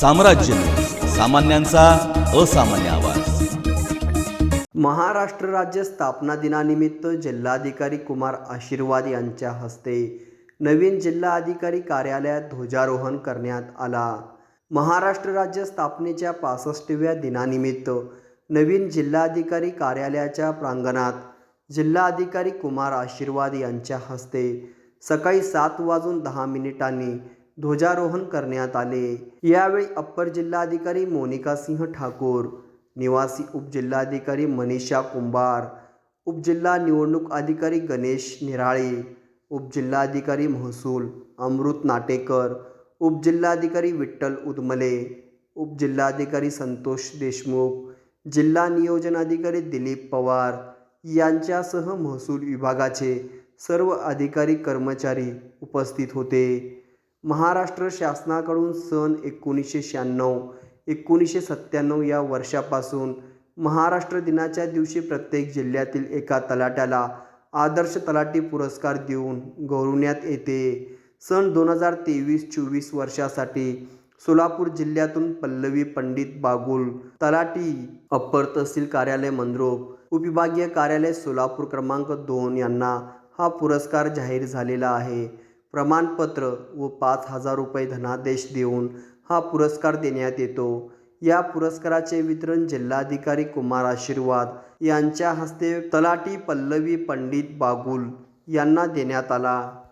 साम्राज्य. सामान्यांचा असामान्य आवाज. महाराष्ट्र राज्य स्थापना दिनानिमित्त जिल्हाधिकारी कुमार आशीर्वाद यांच्या हस्ते नवीन जिल्हा अधिकारी कार्यालयात ध्वजारोहण करण्यात आला. महाराष्ट्र राज्य स्थापनेच्या पासष्टव्या दिनानिमित्त नवीन जिल्हाधिकारी कार्यालयाच्या प्रांगणात जिल्हाधिकारी कुमार आशीर्वाद यांच्या हस्ते सकाळी सात वाजून दहा मिनिटांनी ध्वजारोहण करण्यात आले. यावेळी अप्पर जिल्हाधिकारी मोनिका सिंह ठाकूर निवासी उपजिल्हाधिकारी मनीषा कुंभार उपजिल्हा निवडणूक अधिकारी गणेश निराळे उपजिल्हाधिकारी महसूल अमृत नाटेकर उपजिल्हाधिकारी विठ्ठल उदमले उपजिल्हाधिकारी संतोष देशमुख जिल्हा नियोजन अधिकारी दिलीप पवार यांच्यासह महसूल विभागाचे सर्व अधिकारी कर्मचारी उपस्थित होते. महाराष्ट्र शासनाकडून सन एकोणीसशे शहाण्णव एकोणीसशे सत्त्याण्णव या वर्षापासून महाराष्ट्र दिनाच्या दिवशी प्रत्येक जिल्ह्यातील एका तलाट्याला आदर्श तलाठी पुरस्कार देऊन गौरवण्यात येते. सन दोन हजार तेवीस चोवीस वर्षासाठी सोलापूर जिल्ह्यातून पल्लवी पंडित बागुल तलाटी अप्पर तहसील कार्यालय मंद्रोप उपविभागीय कार्यालय सोलापूर क्रमांक दोन यांना हा पुरस्कार जाहीर झालेला आहे. प्रमाणपत्र व पाच हजार रुपये धनादेश देऊन हा पुरस्कार देण्यात येतो. या पुरस्काराचे वितरण जिल्हाधिकारी कुमार आशीर्वाद यांच्या हस्ते तलाटी पल्लवी पंडित बागुल यांना देण्यात आला.